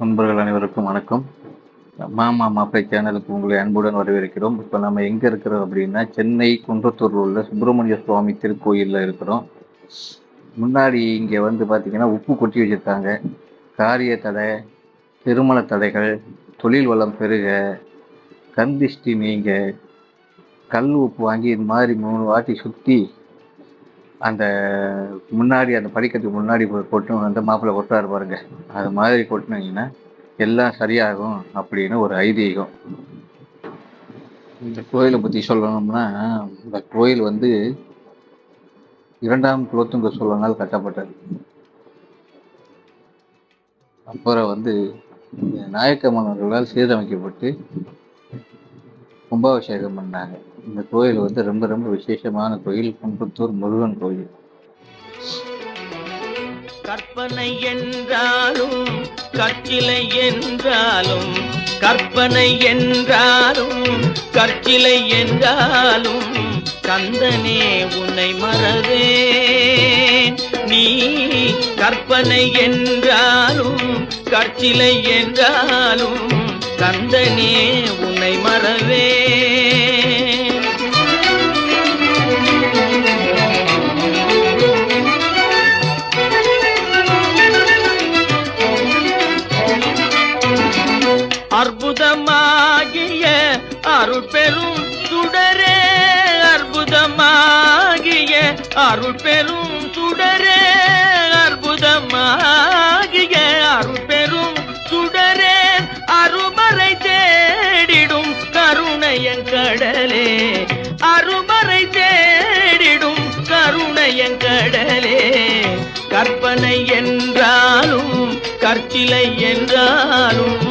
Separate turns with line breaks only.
நண்பர்கள் அனைவருக்கும் வணக்கம். மாமா மாப்பிளை சேனலுக்கு உங்களை அன்புடன் வரவேற்கிறோம். இப்போ நம்ம எங்கே இருக்கிறோம் அப்படின்னா சென்னை குன்றத்தூரில் உள்ள சுப்பிரமணிய சுவாமி திருக்கோயிலில் இருக்கிறோம். முன்னாடி இங்கே வந்து பார்த்திங்கன்னா உப்பு கொட்டி வச்சுருக்காங்க. காரிய தடை திருமண தடைகள் தொழில் வளம் பெருக கந்திஷ்டி நீங்க கல் உப்பு வாங்கி இது மாதிரி மூணு வாட்டி சுற்றி அந்த முன்னாடி அந்த படிக்கட்டுக்கு முன்னாடி போய் கொட்டு அந்த மாப்பிள்ளை கொட்டாரு பாருங்க. அது மாதிரி கொட்டினீங்கன்னா எல்லாம் சரியாகும் அப்படின்னு ஒரு ஐதீகம். இந்த கோயிலை பற்றி சொல்லணும்னா இந்த கோயில் வந்து இரண்டாம் குலோத்துங்க சோழனால் கட்டப்பட்டது. அப்புறம் வந்து நாயக்க மன்னர்களால் சீரமைக்கப்பட்டு கும்பாபிஷேகம் பண்ணாங்க. இந்த கோயில் வந்து ரொம்ப ரொம்ப விசேஷமான கோயில் குன்றத்தூர் முருகன் கோயில்.
கற்பனை என்றாலும் கற்சிலை என்றாலும் கற்பனை என்றாலும் கற்சிலை என்றாலும் கந்தனே உன்னை மறவே நீ கற்பனை என்றாலும் கற்சிலை என்றாலும் கந்தனே உன்னை மறவே அற்புதமாகிய அருள் பெரும் சுடரே அற்புதமாகிய அருள் பெரும் சுடரே அற்புதமாகிய அருள் பெரும் சுடரே அருமறை தேடிடும் கருணையன் கடலே அருமறை தேடிடும் கருணையன் கடலே. கற்பனை என்றாலும் கற்சிலை என்றாலும்